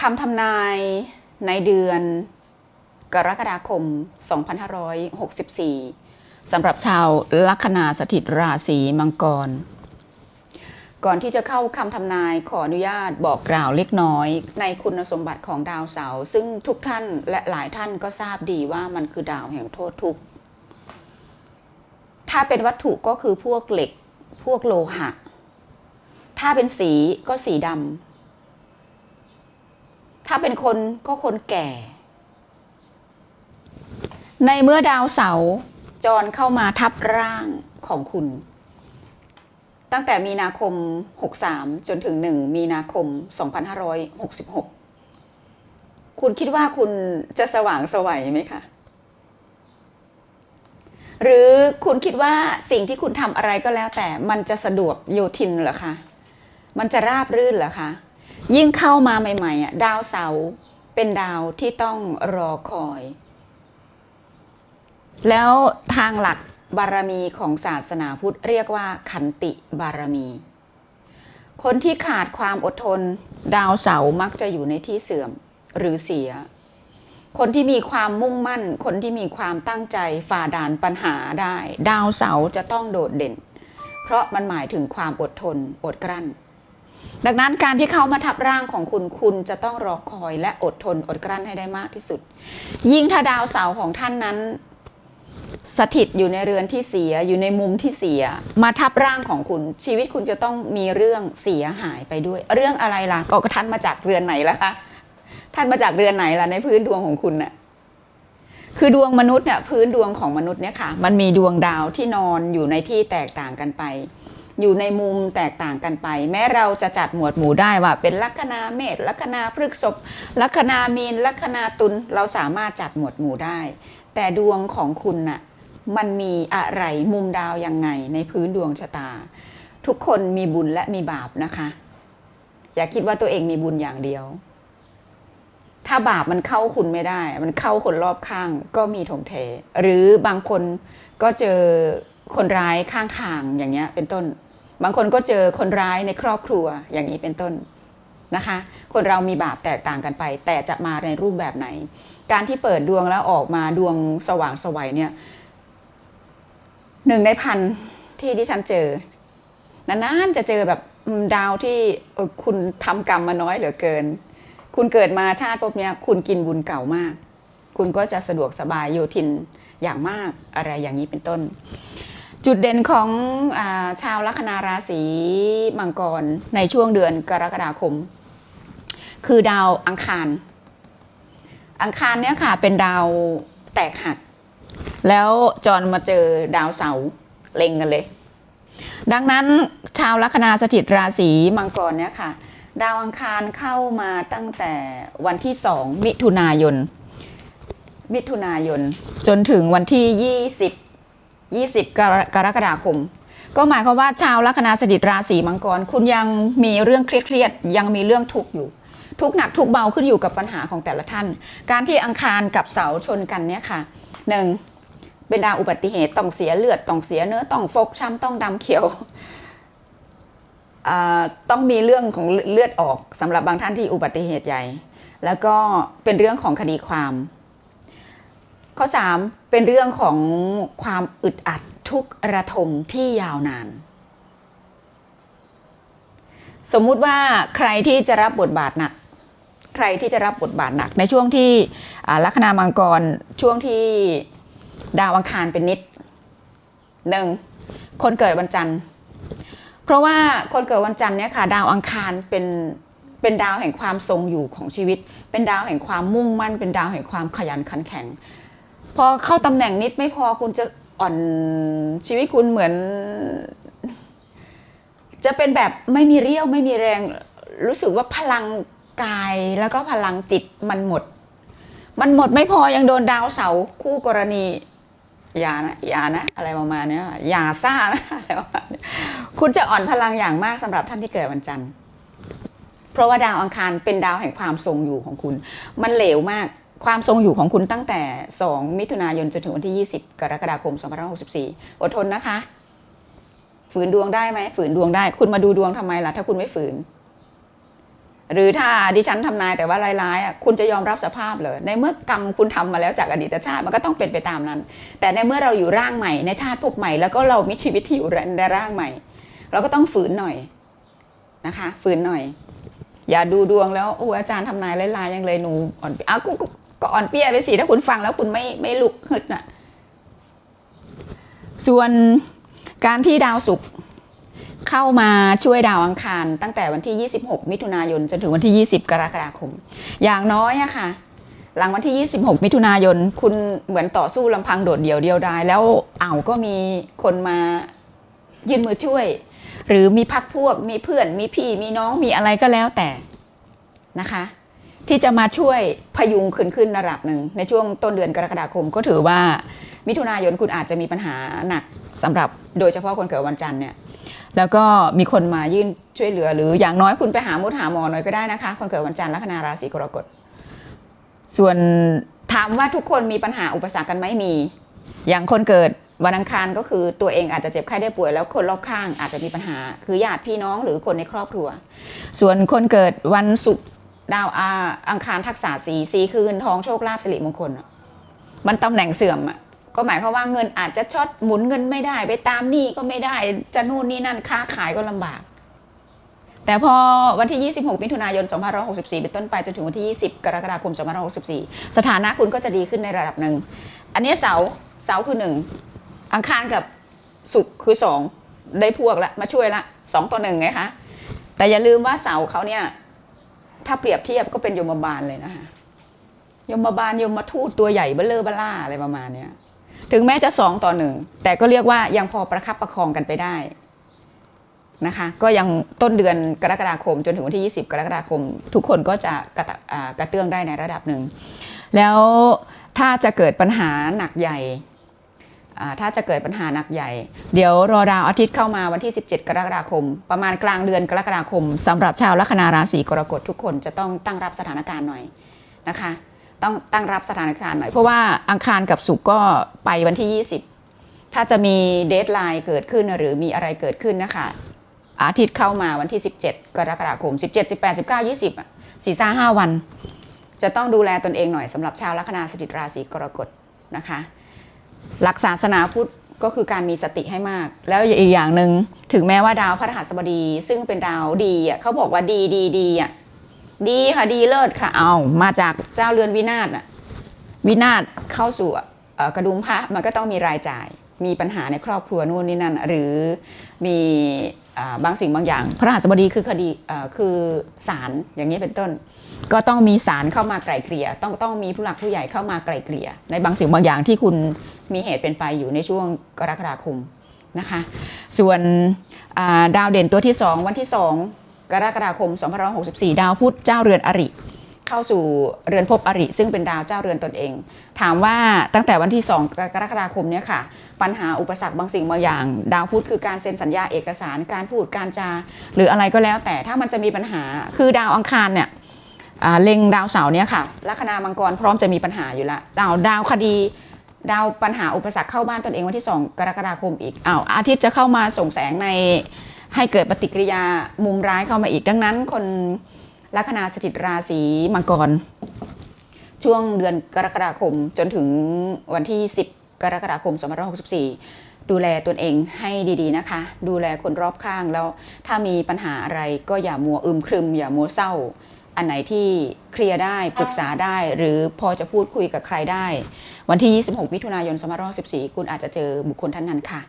คำทำนายในเดือนกรกฎาคม 2564 สำหรับชาวลัคนาสถิตราศีมังกร ก่อนที่จะเข้าคำทำนายขออนุญาตบอกกล่าวเล็กน้อย ในคุณสมบัติของดาวเสาร์ซึ่งทุกท่านและหลายท่านก็ทราบดีว่ามันคือดาวแห่งโทษทุกข์ ถ้าเป็นวัตถุก็คือพวกเหล็ก พวกโลหะ ถ้าเป็นสีก็สีดำ ถ้าเป็นคนก็คนแก่ ในเมื่อดาวเสาร์จรเข้ามาทับร่างของคุณ ตั้งแต่มีนาคม 63 จนถึง 1 มีนาคม 2566 คุณคิดว่าคุณจะสว่างสวัยไหมคะ หรือคุณคิดว่าสิ่งที่คุณทำอะไรก็แล้วแต่มันจะสะดวกโยทินเหรอคะ มันจะราบรื่นเหรอคะ ยิ่งเข้ามาใหม่ๆอะดาวเสาร์เป็นดาวที่ต้องรอคอย แล้วทางหลักบารมีของศาสนาพุทธเรียกว่าขันติบารมี คนที่ขาดความอดทน ดาวเสาร์มักจะอยู่ในที่เสื่อมหรือเสีย คนที่มีความมุ่งมั่น คนที่มีความตั้งใจฝ่าด่านปัญหาได้ ดาวเสาร์จะต้องโดดเด่น เพราะมันหมายถึงความอดทนอดกลั้น ดังนั้นการที่เขามาทับร่างของคุณคุณจะต้องรอคอยและอดทนอดกลั้นให้ได้มากที่สุด ยิ่งถ้าดาวเสาร์ของท่านนั้น สถิตอยู่ในเรือนที่เสียอยู่ในมุมที่เสีย มาทับร่างของคุณ ชีวิตคุณจะต้องมีเรื่องเสียหายไปด้วย เรื่องอะไรล่ะก็ท่านมาจากเรือนไหนล่ะคะท่านมาจากเรือนไหนล่ะในพื้นดวงของคุณน่ะคือดวงมนุษย์เนี่ยพื้นดวงของมนุษย์เนี่ยค่ะ มันมีดวงดาวที่นอนอยู่ในที่แตกต่างกันไป อยู่ในมุมแตกต่างกันไป แม้เราจะจัดหมวดหมู่ได้ว่า เป็นลัคนาเมษลัคนาพฤกษภลัคนามีนลัคนาตุลเราสามารถจัดหมวดหมู่ได้ แต่ดวงของคุณน่ะมันมีอะไรมุมดาวยังไงในพื้นดวงชะตา ทุกคนมีบุญและมีบาปนะคะ อย่าคิดว่าตัวเองมีบุญอย่างเดียว ถ้าบาปมันเข้าคุณไม่ได้ มันเข้าคนรอบข้างก็มีถงเท หรือบางคนก็เจอคนร้ายข้างทางอย่างเงี้ยเป็นต้น บางคนก็เจอคนร้ายในครอบครัวอย่างนี้เป็นต้นนะคะ คนเรามีบาปแตกต่างกันไป แต่จะมาในรูปแบบไหน การที่เปิดดวงแล้วออกมาดวงสว่างสวัยเนี่ยหนึ่งในพันที่ดิฉันเจอนานๆจะเจอแบบดาวที่คุณทำกรรมมาน้อยเหลือเกิน คุณเกิดมาชาติพบเนี้คุณกินบุญเก่ามาก คุณก็จะสะดวกสบายโยทินอย่างมากอะไรอย่างนี้เป็นต้น จุดเด่นของอาชาวลัคนาราศีมังกรในช่วงเดือนกรกฎาคม คือดาวอังคาร อังคารเนี่ยค่ะเป็นดาวแตกหัก แล้วจรมาเจอดาวเสาเล็งกันเลย ดังนั้นชาวลัคนาสถิตราศีมังกรเนี่ยค่ะ ดาวอังคารเข้ามาตั้งแต่วันที่สองมิถุนายน มิถุนายนจนถึงวันที่ 20 20กรกรกฎาคม ก็หมายความว่าชาวลัคนาสถิตราศีมังกร คุณยังมีเรื่องเครียดๆยังมีเรื่องทุกข์อยู่ ทุกหนักทุกเบาขึ้นอยู่กับปัญหาของแต่ละท่าน การที่อังคารกับเสาชนกันเนี่ยค่ะหนึ่งเป็นดาวอุบัติเหตุต้องเสียเลือดต้องเสียเนื้อต้องฟกช้ำต้องดำเขียวต้องมีเรื่องของเลือดออกสำหรับบางท่านที่อุบัติเหตุใหญ่ แล้วก็เป็นเรื่องของคดีความ ข้อ 3 เป็นเรื่องของความอึดอัดทุกข์ระทมที่ยาวนาน สมมุติว่าใครที่จะรับบทบาทหนัก ใครที่จะรับบทบาทหนัก ในช่วงที่ลัคนามังกรช่วงที่ดาวอังคารเป็นนิดหนึ่งคนเกิดวันจันทร์ เพราะว่าคนเกิดวันจันทร์เนี่ยค่ะดาวอังคารเป็นเป็นดาวแห่งความทรงอยู่ของชีวิต เป็นดาวแห่งความมุ่งมั่น เป็นดาวแห่งความขยันขันแข็ง พอเข้าตำแหน่งนิดไม่พอคุณจะอ่อนชีวิตคุณเหมือน จะเป็นแบบไม่มีเรี่ยวไม่มีแรง รู้สึกว่าพลังกายแล้วก็พลังจิตมันหมด มันหมดไม่พอยังโดนดาวเสาคู่กรณีอย่านะอย่านะ อะไรประมาณนี้ยอย่าซ่านะอะไรประมาณนี้คุณจะอ่อนพลังอย่างมากสำหรับท่านที่เกิดวันจันทร์ เพราะว่าดาวอังคารเป็นดาวแห่งความทรงอยู่ของคุณ มันเหลวมาก ความทรงอยู่ของคุณตั้งแต่ 2 มิถุนายนจนถึงวันที่ 20 กรกฎาคม 2564 อดทนนะคะ ฝืนดวงได้ไหม ฝืนดวงได้ คุณมาดูดวงทำไมล่ะ ถ้าคุณไม่ฝืน หรือถ้าดิฉันทำนายแต่ว่าร้ายๆอะคุณจะยอมรับสภาพเลยในเมื่อกรรมคุณทำมาแล้วจากอดีตชาติมันก็ต้องเป็นไปตามนั้น แต่ในเมื่อเราอยู่ร่างใหม่ในชาติภพใหม่แล้วก็เรามีชีวิตที่อยู่ในร่างใหม่ เราก็ต้องฝืนหน่อยนะคะ ฝืนหน่อยอย่าดูดวงแล้วโอ้อาจารย์ทำนายร้ายๆยังเลยหนูอ่อนปีอ้าว ก็อ่อนเปียไปสิถ้าคุณฟังแล้วคุณไม่ไม่ลุกขึ้นน่ะส่วนการที่ดาวศุกร์เข้ามาช่วยดาวอังคาร ตั้งแต่วันที่ 26 มิถุนายนจนถึงวันที่ 20 กรกฎาคม อย่างน้อยอะค่ะ หลังวันที่ 26 มิถุนายน คุณเหมือนต่อสู้ลำพังโดดเดี่ยวเดียวดาย แล้วอ้าวก็มีคนมายื่นมือช่วย หรือมีพักพวก มีเพื่อน มีพี่ มีน้อง มีอะไรก็แล้วแต่นะคะ ที่จะมาช่วยพยุงขึ้นขึ้นระดับหนึ่งในช่วงต้นเดือนกรกฎาคม ก็ถือว่ามิถุนายนคุณอาจจะมีปัญหาหนักสำหรับโดยเฉพาะคนเกิดวันจันทร์เนี่ยแล้วก็มีคนมายื่นช่วยเหลือ หรืออย่างน้อยคุณไปหามุดหาหมอหน่อยก็ได้นะคะ คนเกิดวันจันทร์ลัคนาราศีกรกฎส่วนถามว่าทุกคนมีปัญหาอุปสรรคกันไหมมี อย่างคนเกิดวันอังคารก็คือตัวเองอาจจะเจ็บไข้ได้ป่วย แล้วคนรอบข้างอาจจะมีปัญหา คือญาติพี่น้องหรือคนในครอบครัว ส่วนคนเกิดวันศุกร์ ดาวอาอังคารทักษะสีสีคือเงินทองโชคลาภสิริมงคลมันตำแหน่งเสื่อมอะก็หมายความว่าเงินอาจจะช็อตหมุนเงินไม่ได้ ไปตามหนี้ก็ไม่ได้ จะนู่นนี่นั่นค้าขายก็ลำบาก แต่พอวันที่ 26 มิถุนายน 2564 เป็นต้นไปจนถึงวันที่ 20 กรกฎาคม 2564 สถานะคุณก็จะดีขึ้นในระดับหนึ่ง อันนี้เสาเสาคือหนึ่งอังคารกับศุกร์คือสองได้พวกละมาช่วยละสองต่อหนึ่งไงคะ แต่อย่าลืมว่าเสาเขาเนี่ย ถ้าเปรียบเทียบก็เป็นยมบาลเลยนะคะยมบาลยมทูตตัวใหญ่เบ้อเลอเบล่าอะไรประมาณเนี้ยถึงแม้จะสองต่อหนึ่งแต่ก็เรียกว่ายังพอประคับประคองกันไปได้นะคะก็ยังต้นเดือนกรกฎาคมจนถึงวันที่ 20 กรกฎาคม ทุกคนก็จะกระตะกระเตื้องได้ในระดับหนึ่ง แล้วถ้าจะเกิดปัญหาหนักใหญ่ ถ้าจะเกิดปัญหาหนักใหญ่ เดี๋ยวรอดาวอาทิตย์เข้ามาวันที่ 17 กรกฎาคม ประมาณกลางเดือนกรกฎาคมสำหรับชาวลัคนาราศีกรกฎทุกคนจะต้องตั้งรับสถานการณ์หน่อยนะคะ ต้องตั้งรับสถานการณ์หน่อย เพราะว่าอังคารกับศุกร์ก็ไปวันที่ 20 ถ้าจะมีเดทไลน์เกิดขึ้นหรือมีอะไรเกิดขึ้นนะคะ อาทิตย์เข้ามาวันที่ 17 กรกฎาคม 17 18 19 20อะสี่ซ่าห้าวัน จะต้องดูแลตนเองหน่อยสำหรับชาวลัคนาสถิตราศีกรกฎนะคะ หลักศาสนาพุทธก็คือการมีสติให้มาก แล้วอีกอย่างหนึ่งถึงแม้ว่าดาวพฤหัสบดี ซึ่งเป็นดาวดีอะเขาบอกว่าดีดีดีอะดีค่ะดีเลิศค่ะเอามาจากเจ้าเรือนวินาศน่ะวินาศเข้าสู่กระดุมพระมันก็ต้องมีรายจ่าย มีปัญหาในครอบครัวนู่นนี่นั่น หรือมีอบางสิ่งบางอย่าง พระรหัสบดีคือคดีคือศาลอย่างนี้เป็นต้น ก็ต้องมีศาลเข้ามาไกล่เกลี่ยต้องต้องมีผู้หลักผู้ใหญ่เข้ามาไกล่เกลี่ยในบางสิ่งบางอย่างที่คุณมีเหตุเป็นไปอยู่ในช่วงกรกฎาคมนะคะส่วนาดาวเด่นตัวที่ 2 วันที่ 2 กรกฎาคม2564 ดาวพุธเจ้าเรือนอริเข้าสู่เรือนภพอริ ซึ่งเป็นดาวเจ้าเรือนตนเอง ถามว่าตั้งแต่วันที่ 2 กรกฎาคมเนี่ยค่ะ ปัญหาอุปสรรคบางสิ่งบางอย่าง ดาวพุธคือการเซ็นสัญญาเอกสารการพูดการจา หรืออะไรก็แล้วแต่ถ้ามันจะมีปัญหาคือดาวอังคารเนี่ย เล็งดาวเสาร์เนี่ยค่ะลัคนามังกรพร้อมจะมีปัญหาอยู่ละดาวดาวคดี ดาวปัญหาอุปสรรคเข้าบ้านตนเองวันที่ 2 กรกฎาคมอีกอ้าวอาทิตย์จะเข้ามาส่งแสงในให้เกิดปฏิกิริยามุมร้ายเข้ามาอีก ดังนั้นคนลัคนาสถิตราศีมังกร ช่วงเดือนกรกฎาคมจนถึงวันที่ 10 กรกฎาคม2564 ดูแลตนเองให้ดีๆนะคะ ดูแลคนรอบข้างแล้วถ้ามีปัญหาอะไรก็อย่ามัวอึมครึม อย่ามัวเศร้า อันไหนที่เคลียร์ได้ปรึกษาได้ หรือพอจะพูดคุยกับใครได้ วันที่ 26 มิถุนายน 2564คุณอาจจะเจอบุคคลท่านนั้นค่ะ